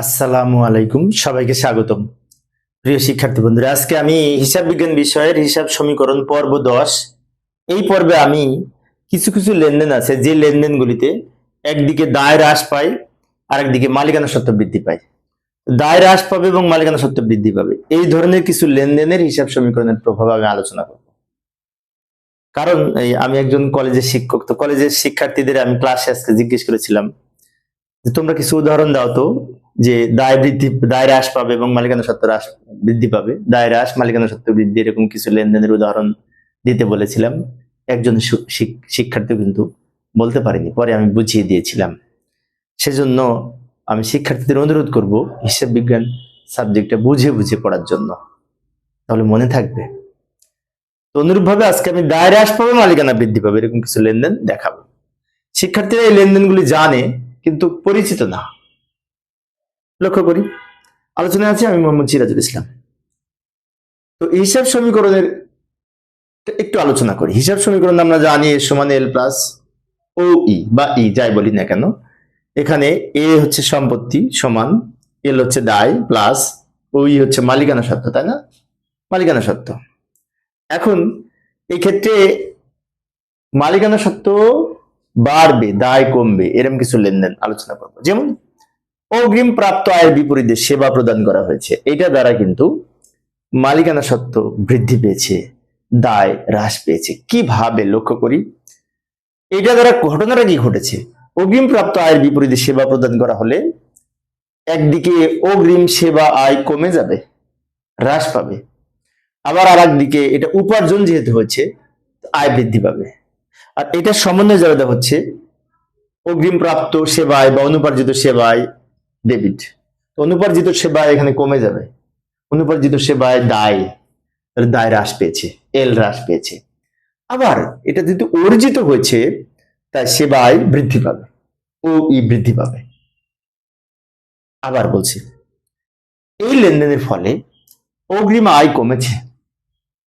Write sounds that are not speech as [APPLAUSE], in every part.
আসসালামু আলাইকুম, সবাইকে স্বাগতম। প্রিয় শিক্ষার্থী বন্ধুরা, আজকে আমি হিসাব বিজ্ঞান বিষয়ের হিসাব সমীকরণ পর্ব দশ। এই পর্বে আমি কিছু কিছু লেনদেন আছে, যে লেনদেনগুলিতে একদিকে দায় হ্রাস পায়, আরেকদিকে মালিকানা সত্ত্ব বৃদ্ধি পায়। দায় হ্রাস পাবে এবং মালিকানা সত্ত্ব বৃদ্ধি পাবে। এই ধরনের কিছু লেনদেনের হিসাব সমীকরণের প্রভাব আমি আলোচনা করব। কারণ এই আমি একজন কলেজের শিক্ষক, তো কলেজের শিক্ষার্থীদের আমি ক্লাসে আজকে জিজ্ঞেস করেছিলাম যে, তোমরা কিছু উদাহরণ দাও তো। যে দায় বৃদ্ধি, দায় হ্রাস পাবে এবং মালিকানা সত্ত্ব হ্রাস বৃদ্ধি পাবে। দায় হ্রাস, মালিকানা সত্ত্ব বৃদ্ধি এরকম কিছু লেনদেনের উদাহরণ দিতে বলেছিলাম। একজন শিক্ষার্থী কিন্তু বলতে পারেনি, পরে আমি বুঝিয়ে দিয়েছিলাম। সেজন্য আমি শিক্ষার্থীদের অনুরোধ করব হিসাব বিজ্ঞান সাবজেক্টটা বুঝে বুঝে পড়ার জন্য। তাহলে মনে থাকবে। তো অনুরূপভাবে আজকে আমি দায় হ্রাস পাবে, মালিকানা বৃদ্ধি পাবে, এরকম কিছু লেনদেন দেখাবো। শিক্ষার্থীরা এই লেনদেনগুলি জানে, কিন্তু পরিচিত না। লক্ষ্য করি। আলোচনায় আছে আমি মোহাম্মদ সিরাজুল ইসলাম। তো হিসাব সমীকরণের একটু আলোচনা করি। হিসাব সমীকরণ আমরা জানি এ সমান এল প্লাস ও ই বা ই, যাই বলি না কেন। এখানে এ হচ্ছে সম্পত্তি সমান, এল হচ্ছে দায় প্লাস ও ই হচ্ছে মালিকানা সত্ত্ব, তাই না? মালিকানা সত্ত্ব। এখন এই ক্ষেত্রে মালিকানা সত্ত্ব বাড়বে, দায় কমবে এরকম কিছু লেনদেন আলোচনা করব। যেমন অগ্রিম প্রাপ্ত আয়ের বিপরীতে সেবা প্রদান করা হয়েছে। এটা দ্বারা কিন্তু মালিকানা সত্ত্ব বৃদ্ধি পেয়েছে, দায় হ্রাস পেয়েছে। কীভাবে লক্ষ্য করি? এটা দ্বারা ঘটনাটা কি ঘটেছে? অগ্রিম প্রাপ্ত আয়ের বিপরীতে সেবা প্রদান করা হলে একদিকে অগ্রিম সেবা আয় কমে যাবে, হ্রাস পাবে। আবার আর একদিকে এটা উপার্জন যেহেতু হচ্ছে, আয় বৃদ্ধি পাবে। আর এটা সমন্বয় যারা হচ্ছে অগ্রিম প্রাপ্ত সেবায় বা অনুপার্জিত সেবায় ডেবিট। অনুপার্জিত সেবায় এখানে কমে যাবে। অনুপার্জিত সেবায় দায় দায় হ্রাস পেয়েছে এল হ্রাস পেয়েছে। আবার এটা যেহেতু অর্জিত হয়েছে, তাই সেবায় বৃদ্ধি পাবে ও ই বৃদ্ধি পাবে। আবার বলছি, এই লেনদেনের ফলে অগ্রিম আয় কমেছে,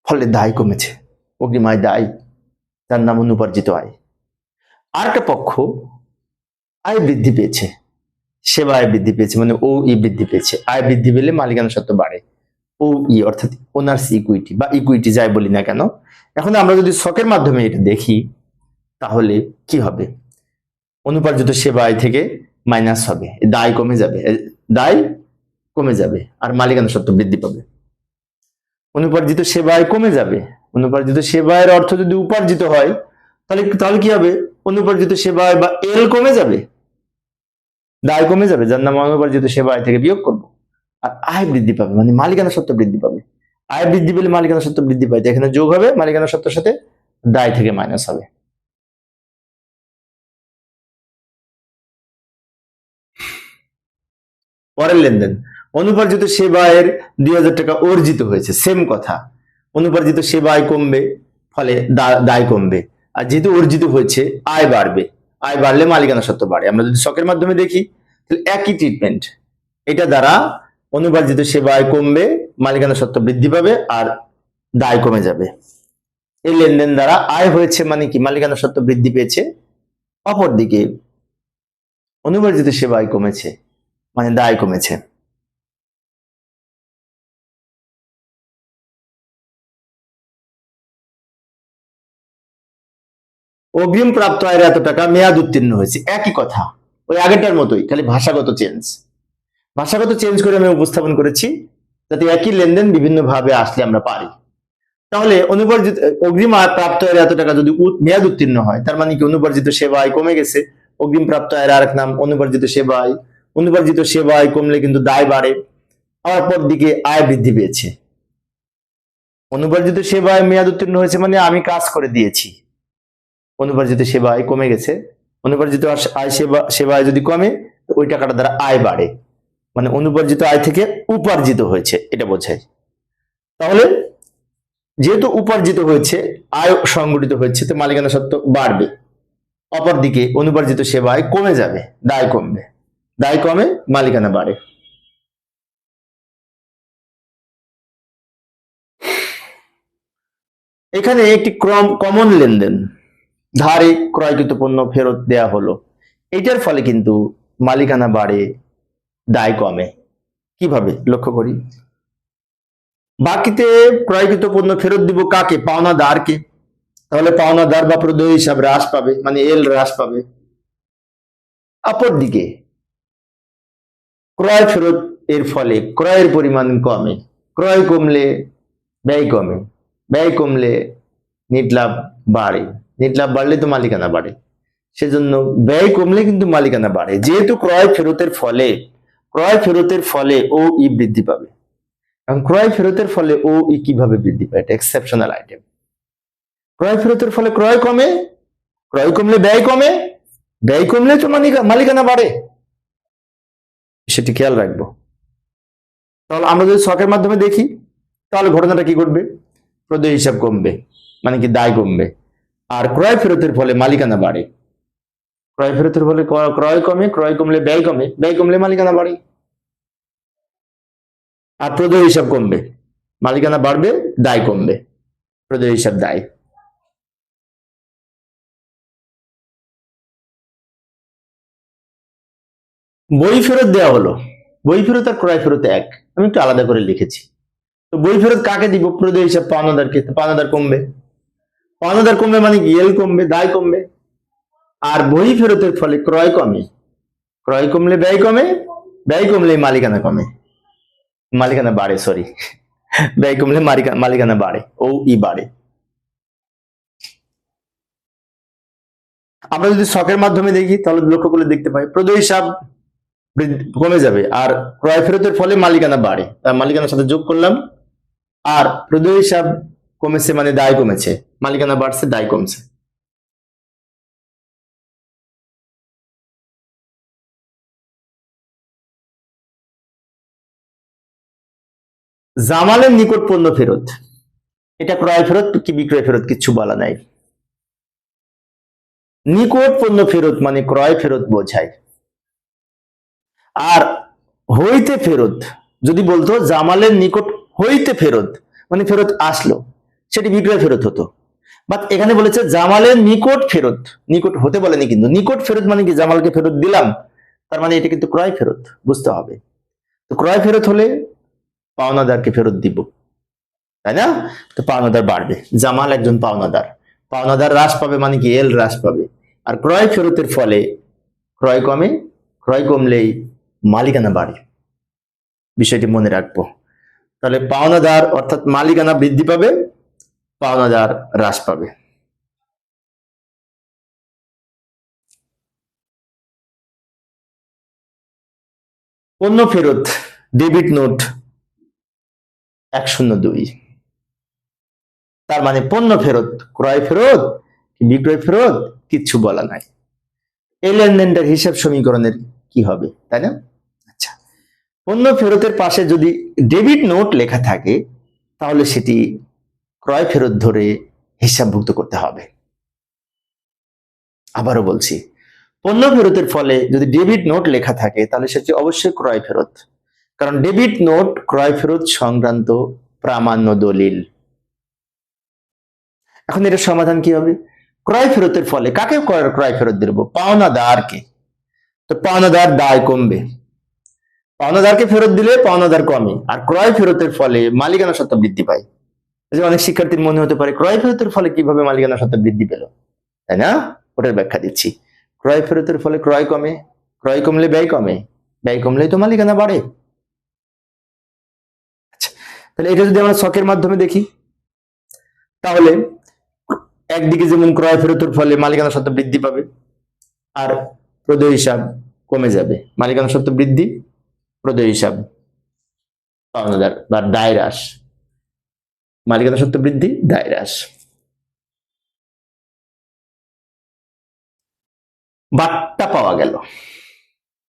ফলে দায় কমেছে, অগ্রিম আয় দায় তার নাম অনুপার্জিত আয়। আর একটা পক্ষ আয় বৃদ্ধি পেয়েছে সেবা আয় বৃদ্ধি পেয়েছে মানে ও ই বৃদ্ধি পেয়েছে। আয় বৃদ্ধি পেলে মালিকানা সত্ত্ব বাড়ে। ও ই, অর্থাৎ ওনার্স ইকুইটি বা ইকুইটি যাই বলি না কেন। এখন আমরা যদি শখের মাধ্যমে এটা দেখি, তাহলে কি হবে? অনুপার্জিত সেবা আয় থেকে মাইনাস হবে। দায় কমে যাবে। দায় কমে যাবে আর মালিকানা সত্ত্ব বৃদ্ধি পাবে। অনুপার্জিত সেবায় কমে যাবে। অনুপার্জিত সেবায়ের অর্থ যদি উপার্জিত হয়, তাহলে তাহলে কি হবে? অনুপার্জিত সেবায় বা এল কমে যাবে। দায় কমে যাবে, যার নাম অনুপার্জিত সেবায় থেকে বিয়োগ করব। আর আয় বৃদ্ধি পাবে মানে মালিকানা সত্ত্ব বৃদ্ধি পাবে। আয় বৃদ্ধি পেলে মালিকানা সত্ত্ব বৃদ্ধি পায় এখানে যোগ হবে, মালিকানা সত্ত্বের সাথে দায় থেকে মাইনাস হবে। পরের লেনদেন, অনুপার্জিত সেবায়ের দুই হাজার টাকা অর্জিত হয়েছে সেম কথা। অনুপার্জিত সেবায় কমবে, ফলে দায় কমবে। আর যেহেতু অর্জিত হয়েছে, আয় বাড়বে। আয় বাড়লে মালিকানা সত্ত্ব বাড়ে। আমরা যদি শখের মাধ্যমে দেখি, তাহলে একই ট্রিটমেন্ট এটা দ্বারা অনুপার্জিত সেবায় কমবে, মালিকানা সত্ত্ব বৃদ্ধি পাবে আর দায় কমে যাবে। এই লেনদেন দ্বারা আয় হয়েছে মানে কি? মালিকানা সত্ত্ব বৃদ্ধি পেয়েছে। অপরদিকে, অনুপার্জিত সেবায় কমেছে মানে দায় কমেছে। অগ্রিম প্রাপ্ত আয়ের এত টাকা মেয়াদ উত্তীর্ণ হয়েছে। একই কথা। ওই আগেরটার মতোই, খালি ভাষাগত চেঞ্জ ভাষাগত চেঞ্জ করে আমি উপস্থাপন করেছি, যাতে একই লেনদেন বিভিন্ন ভাবে আসলে আমরা পারি। তাহলে অনুপার্জিত, অগ্রিম আয় প্রাপ্ত আয়ের এত টাকা যদি মেয়াদ উত্তীর্ণ হয়, তার মানে কি অনুপার্জিত সেবা আয় কমে গেছে? অগ্রিম প্রাপ্ত আয়ের আরেক নাম, অনুপার্জিত সেবা আয়। অনুপার্জিত সেবা আয় কমলে কিন্তু দায় বাড়ে, আবার পর দিকে আয় বৃদ্ধি পেয়েছে। অনুপার্জিত সেবায় মেয়াদ উত্তীর্ণ হয়েছে মানে আমি কাজ করে দিয়েছি। অনুপার্জিত সেবা আয় কমে গেছে অনুপার্জিত আয় সেবা সেবায় যদি কমে ওই টাকাটা দ্বারা আয় বাড়ে। মানে অনুপার্জিত আয় থেকে উপার্জিত হয়েছে, এটা বোঝায়। তাহলে যেহেতু উপার্জিত হয়েছে, আয় সংগঠিত হয়েছে, তো মালিকানা সত্ত্ব বাড়বে। অপরদিকে অনুপার্জিত সেবায় কমে যাবে, দায় কমবে। দায় কমে, মালিকানা বাড়ে। এখানে একটি ক্রম কমন লেনদেন। ধারে ক্রয়কৃত পণ্য ফেরত দেয়া হলো। এটার ফলে কিন্তু মালিকানা বাড়ে, দায় কমে। কীভাবে? লক্ষ্য করি। বাকিতে ক্রয়কৃত পণ্য ফেরত দিব কাকে? পাওনাদারকে। তাহলে পাওনাদার বা প্রদেয় হিসাব হ্রাস পাবে মানে এল হ্রাস পাবে। অপরদিকে, ক্রয় ফেরত এর ফলে ক্রয়ের পরিমাণ কমে। ক্রয় কমলে ব্যয় কমে। ব্যয় কমলে নিট লাভ বাড়ে। নিট লাভ বাড়লে তো মালিকানা বাড়ে। সেজন্য ব্যয় কমলে কিন্তু মালিকানা বাড়ে। যেহেতু ক্রয় ফেরতের ফলে, ক্রয় ফেরতের ফলে ও ই বৃদ্ধি পাবে। এখন ক্রয় ফেরতের ফলে ও ই কীভাবে বৃদ্ধি পায়, এটা এক্সেপশনাল আইটেম ক্রয় ফেরতের ফলে ক্রয় কমে, ক্রয় কমলে ব্যয় কমে, ব্যয় কমলে তো মালিকা- মালিকানা বাড়ে। সেটি খেয়াল রাখব। তাহলে আমরা যদি শখের মাধ্যমে দেখি, তাহলে ঘটনাটা কি ঘটবে? প্রদেয় হিসাব কমবে মানে কি দায় কমবে। আর ক্রয় ফেরতের ফলে মালিকানা বাড়ে। ক্রয় ফেরতের ফলে ক্রয়- কমে, ক্রয় কমলে ব্যয় কমে, ব্যয় কমলে মালিকানা বাড়ে। আর প্রদেয় হিসাব কমবে। মালিকানা বাড়বে, দায় কমবে। প্রদেয় হিসাব দায়। বই ফেরত দেওয়া হলো। বই ফেরত আর ক্রয় ফেরত এক। আমি একটু আলাদা করে লিখেছি। তো বই ফেরত কাকে দিব? প্রদেয় হিসাব পাওনাদারকে, পাওনাদার কমবে। পাওনাদার কমবে মানে কি? এল কমবে, দায় কমবে। আর বই ফেরতের ফলে ক্রয় কমে। ক্রয় কমলে ব্যয় কমে, ব্যয় কমলে মালিকানা কমে। মালিকানা বাড়ে সরি [LAUGHS] ব্যয় কমলে মালিকা- মালিকানা বাড়ে ও ই বাড়ে। আমরা যদি শখের মাধ্যমে দেখি, তাহলে লক্ষ্য করলে দেখতে পাই, প্রদেয় হিসাব কমে যাবে, আর ক্রয় ফেরতের ফলে মালিকানা বাড়ে। তার মালিকানার সাথে যোগ করলাম, আর প্রদেয় হিসাব কমেছে মানে দায় কমেছে। মালিকানা বাড়ছে, দায় কমছে। জামালের নিকট পণ্য ফেরত। এটা ক্রয় ফেরত কি বিক্রয় ফেরত কিছু বলা নাই। নিকট পণ্য ফেরত মানে ক্রয় ফেরত বোঝায়। আর হইতে ফেরত, যদি বলতো জামালের নিকট হইতে ফেরত মানে ফেরত আসলো, সেটি বিক্রয় ফেরত হতো। বাট এখানে বলেছে জামালের নিকট ফেরত। নিকট হতে বলেনি কিন্তু। নিকট ফেরত মানে কি? জামালকে ফেরত দিলাম। তার মানে এটা কিন্তু ক্রয় ফেরত। বুঝতে হবে। তো ক্রয় ফেরত হলে পাওনাদারকে ফেরত দিব। তাই না? তো পাওনাদার বাড়বে। জামাল একজন পাওনাদার। পাওনাদার হ্রাস পাবে মানে কি? এল হ্রাস পাবে। আর ক্রয় ফেরতের ফলে ক্রয় কমে, ক্রয় কমলেই মালিকানা বাড়ে। বিষয়টি মনে রাখব। তাহলে পাওনাদার অর্থাৎ মালিকানা বৃদ্ধি পাবে। পাওনাদার হ্রাস পাবে। পণ্য ফেরত ডেবিট নোট এক তার মানে পণ্য ফেরত, ক্রয় ফেরত বিক্রয় ফেরত? কিচ্ছু বলা নাই। এই লেনদেনটার হিসাব সমীকরণের কি হবে, তাই না? আচ্ছা পণ্য ফেরতের পাশে যদি ডেবিট নোট লেখা থাকে, তাহলে সেটি ক্রয় ফেরত ধরে হিসাবভুক্ত করতে হবে। আবারও বলছি, পণ্য ফেরতের ফলে যদি ডেবিট নোট লেখা থাকে, তাহলে সেটি অবশ্যই ক্রয় ফেরত। কারণ ডেবিট নোট ক্রয় ফেরত সংক্রান্ত প্রামাণ্য দলিল। এখন এটার সমাধান কি হবে? ক্রয় ফেরতের ফলে কাকে ক্রয় ফেরত দিব? পাওনাদারকে। তো পাওনাদার দায় কমবে। পাওনাদারকে ফেরত দিলে পাওনাদার কমে, আর ক্রয় ফেরতের ফলে মালিকানা সত্ত্ব বৃদ্ধি পায়। যে অনেক শিক্ষার্থীর মনে হতে পারে ক্রয় ফেরতের ফলে কীভাবে মালিকানা সত্ত্ব বৃদ্ধি পেল, তাই না? ওটার ব্যাখ্যা দিচ্ছি। ক্রয় ফেরতের ফলে ক্রয় কমে, ক্রয় কমলে ব্যয় কমে, ব্যয় কমলেই তো মালিকানা বাড়ে। আচ্ছা তাহলে এটা যদি আমরা শখের মাধ্যমে দেখি, তাহলে একদিকে যেমন ক্রয় ফেরতের ফলে মালিকানা সত্ত্ব বৃদ্ধি পাবে, আর প্রদেয় হিসাব কমে যাবে। মালিকানা সত্ত্ব বৃদ্ধি, প্রদেয় হিসাব বা দায় হ্রাস। মালিকানা সত্ত্ব বৃদ্ধি দায় হ্রাস বাট্টা পাওয়া গেল।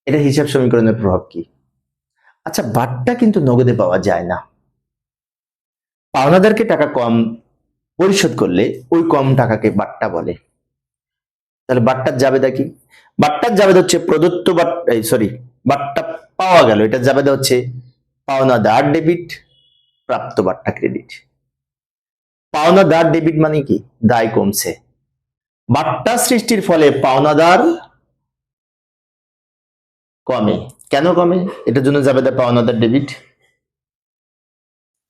এটা হিসাব সমীকরণের প্রভাব কি? আচ্ছা বাট্টা কিন্তু নগদে পাওয়া যায় না। পাওনাদারকে টাকা কম পরিশোধ করলে ওই কম টাকাকে বাট্টা বলে। তাহলে বাট্টার জাবেদা কি? বাট্টার জাবেদা হচ্ছে প্রদত্ত সরি, বাট্টা পাওয়া গেল। এটা জাবেদা হচ্ছে পাওনাদার ডেবিট, প্রাপ্ত বাট্টা ক্রেডিট। পাওনাদার ডেবিট মানে কি? দায় কমছে। বাট্টা সৃষ্টির ফলে পাওনাদার কমে। কেন কমে? এটার জন্য যাবে দেয় পাওনাদার ডেবিট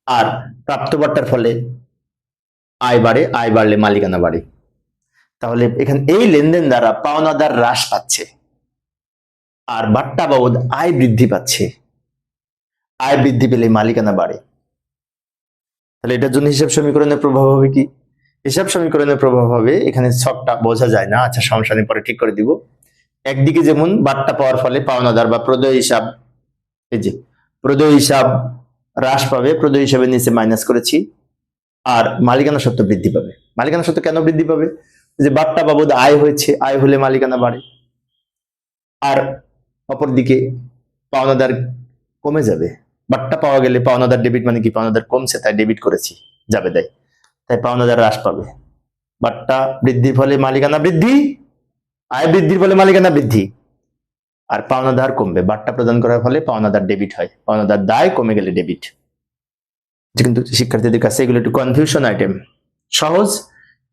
আর প্রাপ্তবার্তার ফলে আয় বাড়ে, আয় বাড়লে মালিকানা বাড়ে। তাহলে এখানে, এই লেনদেন দ্বারা পাওনাদার হ্রাস পাচ্ছে। আর বাট্টা বাবদ আয় বৃদ্ধি পাচ্ছে। আয় বৃদ্ধি পেলে মালিকানা বাড়ে। তাহলে এটার জন্য হিসাব সমীকরণের প্রভাব হবে কি? হিসাব সমীকরণের প্রভাব হবে, এখানে ছকটা বোঝা যায় না আচ্ছা সমস্যা নেই, পরে ঠিক করে দিব। একদিকে যেমন বাট্টা পাওয়ার ফলে পাওনাদার বা প্রদয় হিসাব, এই যে প্রদয় হিসাব হ্রাস পাবে, প্রদয় হিসাবে নিচে মাইনাস করেছি, আর মালিকানা সত্ত্ব বৃদ্ধি পাবে। মালিকানা সত্ত্ব কেন বৃদ্ধি পাবে? যে বাট্টা বাবদ আয় হয়েছে, আয় হলে মালিকানা বাড়ে, আর অপরদিকে পাওনাদার কমে যাবে। বাট্টা পাওয়া গেলে পাওনাদার ডেবিট মানে কি? পাওনাদার কমছে, তাই ডেবিট করেছি, যাবে দেয় তাই পাওনাদার হ্রাস পাবে। বাট্টা বৃদ্ধির ফলে মালিকানা বৃদ্ধি, আয় বৃদ্ধির ফলে মালিকানা বৃদ্ধি। আর পাওনাদার কমবে। বাট্টা প্রদান করার ফলে পাওনাদার ডেবিট হয়। পাওনাদার দায় কমে গেলে ডেবিট কিন্তু শিক্ষার্থীদের কাছে এগুলো একটু কনফিউশন আইটেম সহজ,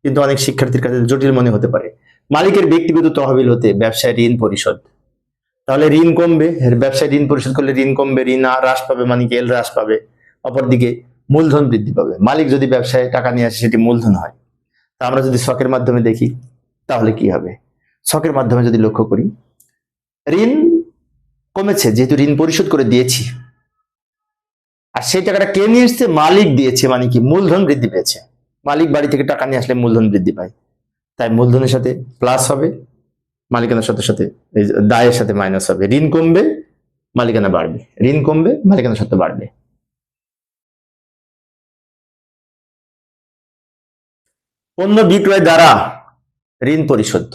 কিন্তু অনেক শিক্ষার্থীর কাছে জটিল মনে হতে পারে। মালিকের ব্যক্তিগত তহবিল হতে ব্যবসায় ঋণ পরিশোধ। তাহলে ঋণ কমবে ব্যবসায় ঋণ পরিশোধ করলে ঋণ কমবে, ঋণ আর হ্রাস পাবে মানে কি এল হ্রাস পাবে। অপরদিকে মূলধন বৃদ্ধি পাবে। মালিক যদি ব্যবসায় টাকা নিয়ে আসে, সেটি মূলধন হয়। তা আমরা যদি শখের মাধ্যমে দেখি, তাহলে কি হবে? শখের মাধ্যমে যদি লক্ষ্য করি, ঋণ কমেছে, যেহেতু ঋণ পরিশোধ করে দিয়েছি। আর সেই টাকাটা কে নিয়ে এসছে? মালিক দিয়েছে মানে কি, মূলধন বৃদ্ধি পেয়েছে। মালিক বাড়ি থেকে টাকা নিয়ে আসলে মূলধন বৃদ্ধি পায়। তাই মূলধনের সাথে প্লাস হবে। মালিকানার সাথে সাথে দায়ের সাথে মাইনাস হবে। ঋণ কমবে, মালিকানা বাড়বে। ঋণ কমবে, মালিকানার সাথে বাড়বে। পণ্য বিক্রয় দ্বারা ঋণ পরিশোধ।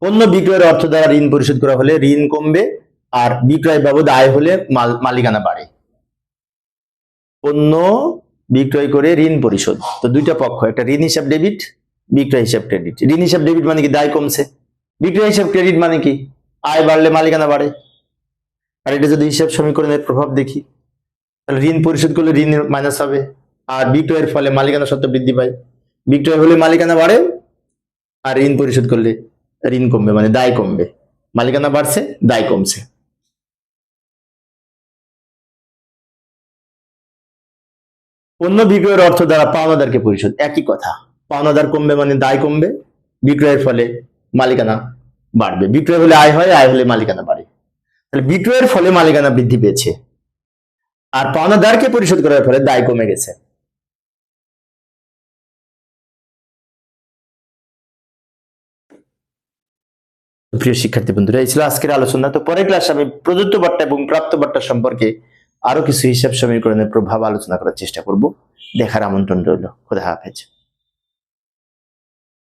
পণ্য বিক্রয়ের অর্থ দ্বারা ঋণ পরিশোধ করা হলে ঋণ কমবে আর বিক্রয় বাবদ আয় হলে মাল- মালিকানা বাড়ে। পণ্য বিক্রয় করে ঋণ পরিশোধ। তো দুইটা পক্ষ, একটা ঋণ হিসাব ডেবিট বিক্রয় হিসাব ক্রেডিট ঋণ হিসাব ডেবিট মানে কি? দায় কমছে। বিক্রয় হিসাব ক্রেডিট মানে কি? আয় বাড়লে মালিকানা বাড়ে। আর এটা যদি হিসাব সমীকরণের প্রভাব দেখি, তাহলে ঋণ পরিশোধ করলে ঋণ মাইনাস হবে, আর বিক্রয়ের ফলে মালিকানা সত্ত্ব বৃদ্ধি পায়। বিক্রয় হলে মালিকানা বাড়ে, আর ঋণ পরিশোধ করলে ঋণ কমবে মানে দায় কমবে। মালিকানা বাড়ছে, দায় কমছে। অন্য বিক্রয়ের অর্থ দ্বারা পাওনাদারকে পরিশোধ, একই কথা। পাওনাদার কমবে মানে দায় কমবে, বিক্রয়ের ফলে মালিকানা বাড়বে। বিক্রয় হলে আয় হয়, আয় হলে মালিকানা বাড়ে। তাহলে বিক্রয়ের ফলে মালিকানা বৃদ্ধি পেয়েছে। আর পাওনাদারকে পরিশোধ করার ফলে দায় কমে গেছে। প্রিয় শিক্ষার্থী বন্ধুরা, এই ছিল আজকের আলোচনা। তো পরের ক্লাসে আমি প্রদত্ত বার্তা এবং প্রাপ্ত বার্তা সম্পর্কে আরও কিছু হিসাব সমীকরণের প্রভাব আলোচনা করার চেষ্টা করব। দেখার আমন্ত্রণ রইল। খোদা হাফেজ।